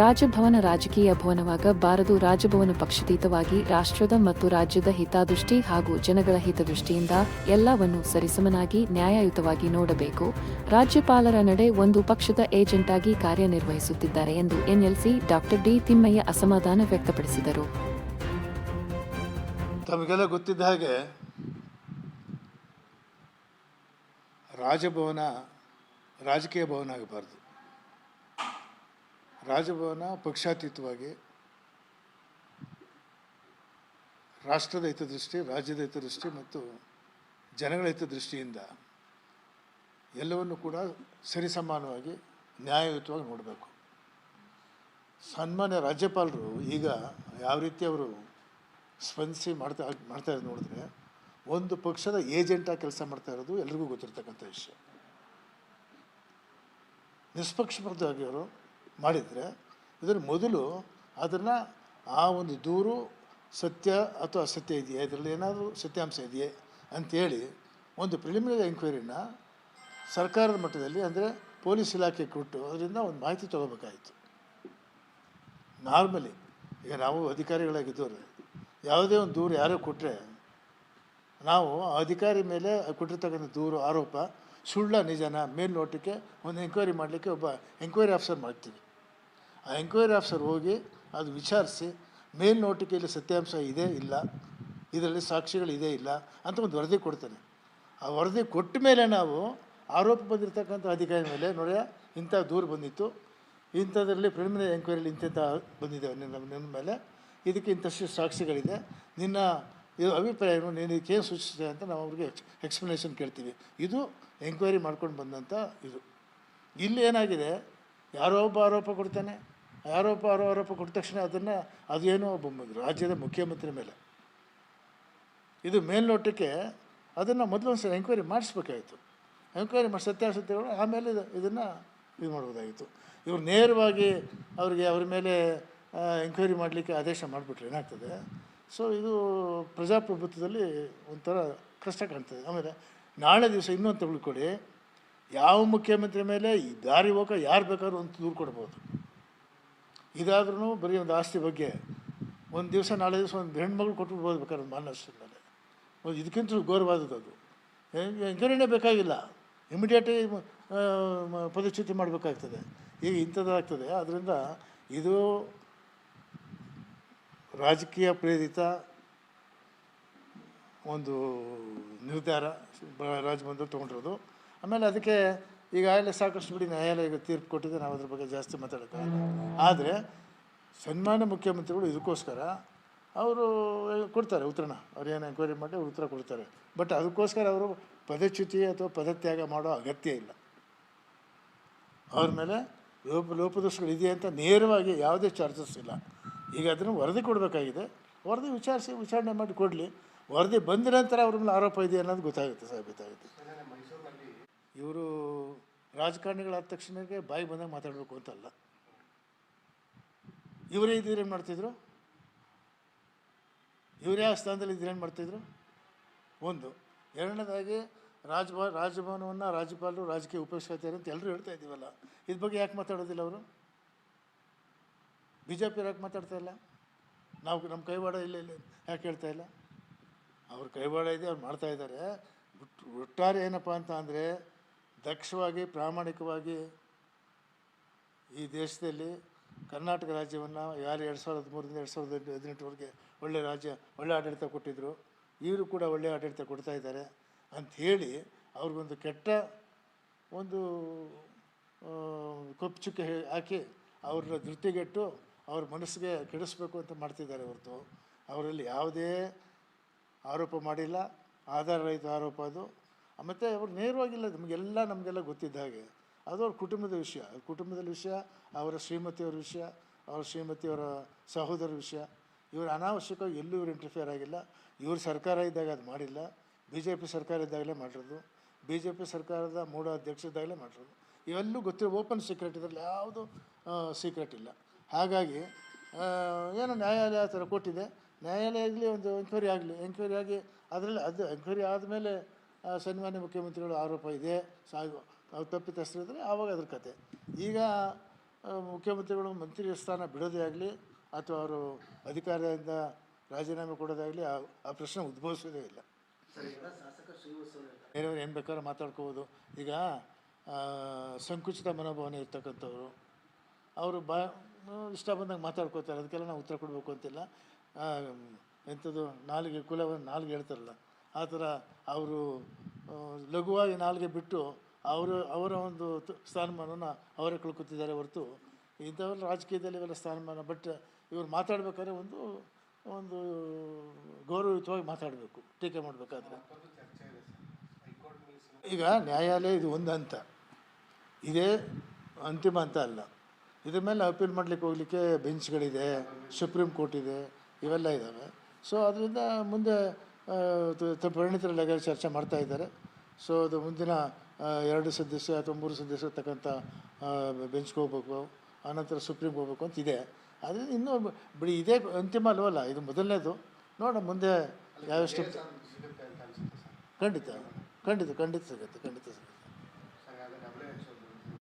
ರಾಜಭವನ ರಾಜಕೀಯ ಭವನವಾಗಬಾರದು. ರಾಜಭವನ ಪಕ್ಷತೀತವಾಗಿ ರಾಷ್ಟ್ರದ ಮತ್ತು ರಾಜ್ಯದ ಹಿತಾದೃಷ್ಟಿ ಹಾಗೂ ಜನಗಳ ಹಿತದೃಷ್ಟಿಯಿಂದ ಎಲ್ಲವನ್ನು ಸರಿಸಮನಾಗಿ ನ್ಯಾಯಯುತವಾಗಿ ನೋಡಬೇಕು. ರಾಜ್ಯಪಾಲರ ನಡೆ ಒಂದು ಪಕ್ಷದ ಏಜೆಂಟ್ ಆಗಿ ಕಾರ್ಯನಿರ್ವಹಿಸುತ್ತಿದ್ದಾರೆ ಎಂದು ಎನ್ಎಲ್ಸಿ ಡಾಕ್ಟರ್ ಡಿ. ತಿಮ್ಮಯ್ಯ ಅಸಮಾಧಾನ ವ್ಯಕ್ತಪಡಿಸಿದರು. ತಮಗೆಲ್ಲ ಗೊತ್ತಿದ್ದ ಹಾಗೆ ರಾಜಭವನ ರಾಜಕೀಯ ಭವನ ಆಗಬಾರ್ದು. ರಾಜಭವನ ಪಕ್ಷಾತೀತವಾಗಿ ರಾಷ್ಟ್ರದ ಹಿತದೃಷ್ಟಿ, ರಾಜ್ಯದ ಹಿತದೃಷ್ಟಿ ಮತ್ತು ಜನಗಳ ಹಿತದೃಷ್ಟಿಯಿಂದ ಎಲ್ಲವನ್ನು ಕೂಡ ಸರಿಸಮಾನವಾಗಿ, ನ್ಯಾಯಯುತವಾಗಿ ನೋಡಬೇಕು. ಸನ್ಮಾನ್ಯ ರಾಜ್ಯಪಾಲರು ಈಗ ಯಾವ ರೀತಿ ಅವರು ಸ್ಪಂದಿಸಿ ಮಾಡ್ತಾ ಮಾಡ್ತಾ ಇರೋದು ನೋಡಿದ್ರೆ, ಒಂದು ಪಕ್ಷದ ಏಜೆಂಟಾಗಿ ಕೆಲಸ ಮಾಡ್ತಾ ಇರೋದು ಎಲ್ರಿಗೂ ಗೊತ್ತಿರ್ತಕ್ಕಂಥ ವಿಷಯ. ನಿಷ್ಪಕ್ಷಪಾತವಾಗಿ ಅವರು ಮಾಡಿದರೆ ಇದರ ಮೊದಲು ಅದನ್ನು ಆ ಒಂದು ದೂರು ಸತ್ಯ ಅಥವಾ ಅಸತ್ಯ ಇದೆಯೇ? ಇದರಲ್ಲಿ ಏನಾದರೂ ಸತ್ಯಾಂಶ ಇದೆಯೇ ಅಂಥೇಳಿ ಒಂದು ಪ್ರಿಲಿಮಿನರಿ ಎಂಕ್ವೈರಿನ ಸರ್ಕಾರದ ಮಟ್ಟದಲ್ಲಿ ಅಂದರೆ ಪೊಲೀಸ್ ಇಲಾಖೆ ಕೊಟ್ಟು ಅದರಿಂದ ಒಂದು ಮಾಹಿತಿ ತೊಗೋಬೇಕಾಯಿತು. ನಾರ್ಮಲಿ ಈಗ ನಾವು ಅಧಿಕಾರಿಗಳಾಗಿದ್ದವರು, ಯಾವುದೇ ಒಂದು ದೂರು ಯಾರೋ ಕೊಟ್ಟರೆ ನಾವು ಅಧಿಕಾರಿ ಮೇಲೆ ಕೊಟ್ಟಿರ್ತಕ್ಕಂಥ ದೂರು, ಆರೋಪ ಸುಳ್ಳ ನಿಜನ ಮೇಲ್ನೋಟಕ್ಕೆ ಒಂದು ಎಂಕ್ವೈರಿ ಮಾಡಲಿಕ್ಕೆ ಒಬ್ಬ ಎಂಕ್ವೈರಿ ಆಫೀಸರ್ ಮಾಡ್ತೀವಿ ಆ ಎಂಕ್ವೈರಿ ಆಫೀಸರ್ ಹೋಗಿ ಅದು ವಿಚಾರಿಸಿ ಮೇಲ್ನೋಟಕ್ಕೆ ಇಲ್ಲಿ ಸತ್ಯಾಂಶ ಇದೆ ಇಲ್ಲ, ಇದರಲ್ಲಿ ಸಾಕ್ಷಿಗಳು ಇದೇ ಇಲ್ಲ ಅಂತ ಒಂದು ವರದಿ ಕೊಡ್ತಾನೆ. ಆ ವರದಿ ಕೊಟ್ಟ ಮೇಲೆ ನಾವು ಆರೋಪ ಬಂದಿರತಕ್ಕಂಥ ಅಧಿಕಾರಿ ಮೇಲೆ ನೋಡ್ಯ, ಇಂಥ ದೂರು ಬಂದಿತ್ತು. ಇಂಥದ್ರಲ್ಲಿ ಪ್ರಿಲಿಮಿನರಿ ಎಂಕ್ವೈರಿಲಿ ಇಂಥ ಬಂದಿದೆ ನಿನ್ನ ಮೇಲೆ. ಇದಕ್ಕೆ ಇಂಥಷ್ಟು ಸಾಕ್ಷಿಗಳಿದೆ. ನಿನ್ನ ಇದು ಅಭಿಪ್ರಾಯವನ್ನು ಏನು ನೀನು ಇದಕ್ಕೇನು ಸೂಚಿಸಿದೆ ಅಂತ ನಾವು ಅವ್ರಿಗೆ ಎಕ್ಸ್ಪ್ಲನೇಷನ್ ಕೇಳ್ತೀವಿ. ಇದು ಎಂಕ್ವೈರಿ ಮಾಡ್ಕೊಂಡು ಬಂದಂಥ ಇದು. ಇಲ್ಲಿ ಏನಾಗಿದೆ? ಯಾರೋ ಒಬ್ಬ ಆರೋಪ ಕೊಡ್ತಾನೆ. ಆರೋಪ ಆರೋ ಆರೋಪ ಕೊಟ್ಟ ತಕ್ಷಣ ಅದನ್ನು ಅದೇನೋ ಒಬ್ಬ ರಾಜ್ಯದ ಮುಖ್ಯಮಂತ್ರಿ ಮೇಲೆ. ಇದು ಮೇಲ್ನೋಟಕ್ಕೆ ಅದನ್ನು ಮೊದಲು ಒಂದು ಸಲ ಎಂಕ್ವೈರಿ ಮಾಡಿಸ್ಬೇಕಾಯಿತು. ಎಂಕ್ವೈರಿ ಮಾಡಿ ಸತ್ಯಾಸತ್ಯಗಳು ಆಮೇಲೆ ಇದು ಇದನ್ನು ಇದು ಮಾಡ್ಬೋದಾಗಿತ್ತು ಇವರು ನೇರವಾಗಿ ಅವರಿಗೆ ಅವ್ರ ಮೇಲೆ ಎಂಕ್ವೈರಿ ಮಾಡಲಿಕ್ಕೆ ಆದೇಶ ಮಾಡಿಬಿಟ್ರೆ ಏನಾಗ್ತದೆ? ಸೊ ಇದು ಪ್ರಜಾಪ್ರಭುತ್ವದಲ್ಲಿ ಒಂಥರ ಕಷ್ಟ ಕಾಣ್ತದೆ. ಆಮೇಲೆ ನಾಳೆ ದಿವಸ ಇನ್ನೊಂದು ತಿಳ್ಕೊಳ್ಳಿ ಯಾವ ಮುಖ್ಯಮಂತ್ರಿ ಮೇಲೆ ಈ ದಾರಿ ಹೋಗ, ಯಾರು ಬೇಕಾದ್ರೂ ಒಂದು ದೂರು ಕೊಡ್ಬೋದು. ಇದಾದ್ರೂ ಬರೀ ಒಂದು ಆಸ್ತಿ ಬಗ್ಗೆ ಒಂದು ದಿವಸ, ನಾಳೆ ದಿವಸ ಒಂದು ಹೆಣ್ಮಗಳು ಕೊಟ್ಬಿಡ್ಬೋದು ಬೇಕಾದ್ರೆ ಒಂದು ಮಾನಸ್ಸಿನ ಮೇಲೆ. ಒಂದು ಇದಕ್ಕಿಂತ ಘೋರವಾದದ್ದು ಅದು. ಎಂಕ್ವೈರಿನೇ ಬೇಕಾಗಿಲ್ಲ. ಇಮಿಡಿಯೇಟಾಗಿ ಪದಚ್ಯುತಿ ಮಾಡಬೇಕಾಗ್ತದೆ. ಈಗ ಇಂಥದ್ದಾಗ್ತದೆ ಆದ್ದರಿಂದ ಇದು ರಾಜಕೀಯ ಪ್ರೇರಿತ ಒಂದು ನಿರ್ಧಾರ ರಾಜಭವನದಲ್ಲಿ ತೊಗೊಂಡಿರೋದು. ಆಮೇಲೆ ಅದಕ್ಕೆ ಈಗಾಗಲೇ ಸಾಕಷ್ಟು ಬಿಡಿ ನ್ಯಾಯಾಲಯ ತೀರ್ಪು ಕೊಟ್ಟಿದೆ. ನಾವು ಅದ್ರ ಬಗ್ಗೆ ಜಾಸ್ತಿ ಮಾತಾಡೋಕ್ಕಾಗಲ್ಲ. ಆದರೆ ಸನ್ಮಾನ್ಯ ಮುಖ್ಯಮಂತ್ರಿಗಳು ಇದಕ್ಕೋಸ್ಕರ ಅವರು ಕೊಡ್ತಾರೆ ಉತ್ತರನ. ಅವ್ರು ಏನು ಎಂಕ್ವೈರಿ ಮಾಡಿ ಅವ್ರು ಉತ್ತರ ಕೊಡ್ತಾರೆ. ಬಟ್ ಅದಕ್ಕೋಸ್ಕರ ಅವರು ಪದಚ್ಯುತಿ ಅಥವಾ ಪದತ್ಯಾಗ ಮಾಡೋ ಅಗತ್ಯ ಇಲ್ಲ. ಅವ್ರ ಮೇಲೆ ಲೋಪ ಲೋಪದೋಷಗಳು ಇದೆಯಾ ಅಂತ ನೇರವಾಗಿ ಯಾವುದೇ ಚಾರ್ಜಸ್ ಇಲ್ಲ. ಈಗ ಅದನ್ನು ವರದಿ ಕೊಡಬೇಕಾಗಿದೆ. ವರದಿ ವಿಚಾರಿಸಿ ವಿಚಾರಣೆ ಮಾಡಿ ಕೊಡಲಿ. ವರದಿ ಬಂದ ನಂತರ ಅವ್ರ ಮೇಲೆ ಆರೋಪ ಇದೆ ಅನ್ನೋದು ಗೊತ್ತಾಗುತ್ತೆ ಸಾಬೀತಾಗುತ್ತೆ ಇವರು ರಾಜಕಾರಣಿಗಳಾದ ತಕ್ಷಣಕ್ಕೆ ಬಾಯಿ ಬಂದಾಗ ಮಾತಾಡಬೇಕು ಅಂತಲ್ಲ ಇವರೇ ಇದ್ದೀರೇನು ಮಾಡ್ತಿದ್ರು? ಇವರೇ ಆ ಸ್ಥಾನದಲ್ಲಿ ಇದ್ದೀರೇನು ಮಾಡ್ತಿದ್ರು? ಒಂದು, ಎರಡನೇದಾಗಿ ರಾಜಭವ ರಾಜಭವನವನ್ನು ರಾಜ್ಯಪಾಲರು ರಾಜಕೀಯ ಉಪಯೋಗಿಸ್ಕೊಳ್ತಾರೆ ಅಂತ ಎಲ್ಲರೂ ಹೇಳ್ತಾ ಇದ್ದೀವಲ್ಲ ಇದ್ರ ಬಗ್ಗೆ ಯಾಕೆ ಮಾತಾಡೋದಿಲ್ಲ ಅವರು? ಬಿ ಜೆ ಪಿ ಯಾಕೆ ಮಾತಾಡ್ತಾ ಇಲ್ಲ? ನಾವು ನಮ್ಮ ಕೈವಾಡ ಇಲ್ಲ ಇಲ್ಲ ಯಾಕೆ ಹೇಳ್ತಾ ಇಲ್ಲ? ಅವ್ರ ಕೈವಾಡ ಇದೆ, ಅವ್ರು ಮಾಡ್ತಾ ಇದ್ದಾರೆ. ಒಟ್ಟು ಒಟ್ಟಾರೆ ಏನಪ್ಪ ಅಂತ ಅಂದರೆ, ದಕ್ಷವಾಗಿ, ಪ್ರಾಮಾಣಿಕವಾಗಿ ಈ ದೇಶದಲ್ಲಿ ಕರ್ನಾಟಕ ರಾಜ್ಯವನ್ನು ಯಾರು ಎರಡು ಸಾವಿರದ ಹದಿಮೂರರಿಂದ ಎರಡು ಸಾವಿರದ ಹದಿನೆಂಟುವರೆಗೆ ಒಳ್ಳೆ ರಾಜ್ಯ, ಒಳ್ಳೆ ಆಡಳಿತ ಕೊಟ್ಟಿದ್ದರು ಇವರು ಕೂಡ ಒಳ್ಳೆ ಆಡಳಿತ ಕೊಡ್ತಾ ಇದ್ದಾರೆ ಅಂಥೇಳಿ ಅವ್ರಿಗೊಂದು ಕೆಟ್ಟ ಒಂದು ಕೊಪ್ಪು ಚುಕ್ಕೆ ಹಾಕಿ ಅವ್ರನ್ನ ಧೃತಿಗೆಟ್ಟು ಅವ್ರ ಮನಸ್ಸಿಗೆ ಕೆಡಿಸ್ಬೇಕು ಅಂತ ಮಾಡ್ತಿದ್ದಾರೆ ಹೊರತು, ಅವರಲ್ಲಿ ಯಾವುದೇ ಆರೋಪ ಮಾಡಿಲ್ಲ, ಆಧಾರರಹಿತ ಆರೋಪ ಅದು. ಮತ್ತು ಅವ್ರು ನೇರವಾಗಿಲ್ಲ, ನಮಗೆಲ್ಲ ನಮಗೆಲ್ಲ ಗೊತ್ತಿದ್ದ ಹಾಗೆ. ಅದು ಅವ್ರ ಕುಟುಂಬದ ವಿಷಯ. ಕುಟುಂಬದ ವಿಷಯ, ಅವರ ಶ್ರೀಮತಿಯವರ ವಿಷಯ, ಅವರ ಶ್ರೀಮತಿಯವರ ಸಹೋದರ ವಿಷಯ. ಇವರು ಅನಾವಶ್ಯಕವಾಗಿ ಎಲ್ಲೂ ಇವರು ಇಂಟರ್ಫಿಯರ್ ಆಗಿಲ್ಲ. ಇವರು ಸರ್ಕಾರ ಇದ್ದಾಗ ಅದು ಮಾಡಿಲ್ಲ. ಬಿ ಜೆ ಪಿ ಸರ್ಕಾರ ಇದ್ದಾಗಲೇ ಮಾಡಿರೋದು. ಬಿ ಜೆ ಪಿ ಸರ್ಕಾರದ ಮೂಡ ಅಧ್ಯಕ್ಷ ಇದ್ದಾಗಲೇ ಮಾಡಿರೋದು. ಇವೆಲ್ಲೂ ಗೊತ್ತಿರೋ ಓಪನ್ ಸೀಕ್ರೆಟ್ ಇದರಲ್ಲಿ ಯಾವುದು ಸೀಕ್ರೆಟ್ ಇಲ್ಲ. ಹಾಗಾಗಿ ಏನು ನ್ಯಾಯಾಲಯ ಆ ಥರ ಕೊಟ್ಟಿದೆ. ನ್ಯಾಯಾಲಯ ಆಗಲಿ ಒಂದು ಎಂಕ್ವೈರಿ ಆಗಲಿ ಎಂಕ್ವೈರಿ ಆಗಿ ಅದರಲ್ಲಿ ಅದು ಎಂಕ್ವೈರಿ ಆದಮೇಲೆ ಸನ್ಮಾನ್ಯ ಮುಖ್ಯಮಂತ್ರಿಗಳು ಆರೋಪ ಇದೆ, ಸಾಗು ಅವ್ರು ತಪ್ಪಿತಸ್ಥರಿದ್ದರೆ ಆವಾಗ ಅದ್ರ ಕತೆ. ಈಗ ಮುಖ್ಯಮಂತ್ರಿಗಳು ಮಂತ್ರಿ ಸ್ಥಾನ ಬಿಡೋದೇ ಆಗಲಿ, ಅಥವಾ ಅವರು ಅಧಿಕಾರದಿಂದ ರಾಜೀನಾಮೆ ಕೊಡೋದಾಗಲಿ ಆ ಪ್ರಶ್ನೆ ಉದ್ಭವಿಸೋದೇ ಇಲ್ಲ. ಬೇರೆಯವ್ರು ಏನು ಬೇಕಾದ್ರೂ ಮಾತಾಡ್ಕೋಬೋದು. ಈಗ ಸಂಕುಚಿತ ಮನೋಭಾವನೆ ಇರ್ತಕ್ಕಂಥವ್ರು, ಅವರು ಬಾ ಇಷ್ಟ ಬಂದಂಗೆ ಮಾತಾಡ್ಕೋತಾರೆ. ಅದಕ್ಕೆಲ್ಲ ನಾವು ಉತ್ತರ ಕೊಡಬೇಕು ಅಂತಿಲ್ಲ. ಎಂಥದ್ದು ನಾಲಿಗೆ ಕುಲವನ್ನು ನಾಲ್ಗೆ ಹೇಳ್ತಾರಲ್ಲ, ಆ ಥರ ಅವರು ಲಘುವಾಗಿ ನಾಲ್ಗೆ ಬಿಟ್ಟು ಅವರು, ಅವರ ಒಂದು ಸ್ಥಾನಮಾನನ ಅವರೇ ಕಳ್ಕೊತಿದ್ದಾರೆ ಹೊರತು ಇಂಥವೆಲ್ಲ ರಾಜಕೀಯದಲ್ಲಿ ಇವೆಲ್ಲ ಸ್ಥಾನಮಾನ. ಬಟ್ ಇವ್ರು ಮಾತಾಡ್ಬೇಕಾದ್ರೆ ಒಂದು ಒಂದು ಗೌರವಯುತವಾಗಿ ಮಾತಾಡಬೇಕು, ಟೀಕೆ ಮಾಡಬೇಕಾದ್ರೆ. ಈಗ ನ್ಯಾಯಾಲಯ ಇದು ಒಂದು ಹಂತ ಇದೇ ಅಂತಿಮ ಅಂತ ಅಲ್ಲ. ಇದ್ರ ಮೇಲೆ ಅಪೀಲ್ ಮಾಡಲಿಕ್ಕೆ ಹೋಗಲಿಕ್ಕೆ ಬೆಂಚ್ಗಳಿದೆ, ಸುಪ್ರೀಂ ಕೋರ್ಟ್ ಇದೆ, ಇವೆಲ್ಲ ಇದ್ದಾವೆ ಸೊ ಅದರಿಂದ ಮುಂದೆ ಪರಿಣಿತರ ತ- ಚರ್ಚೆ ಮಾಡ್ತಾ ಇದ್ದಾರೆ. ಸೊ ಅದು ಮುಂದಿನ ಎರಡು ಸದಸ್ಯ ಅಥವಾ ಮೂರು ಸದಸ್ಯ ತಕ್ಕಂಥ ಬೆಂಚ್ಗೆ ಹೋಗ್ಬೇಕು ಆನಂತರ ಸುಪ್ರೀಂ ಹೋಗ್ಬೇಕು ಅಂತ ಇದೆ. ಆದರೆ ಇನ್ನೂ ಬಿಡಿ ಇದೇ ಅಂತಿಮ ಅಲ್ವಲ್ಲ, ಇದು ಮೊದಲನೇದು. ನೋಡೋಣ ಮುಂದೆ ಯಾವ ಖಂಡಿತ ಖಂಡಿತ ಖಂಡಿತ ಸಿಗುತ್ತೆ ಖಂಡಿತ ಸಿಗುತ್ತೆ.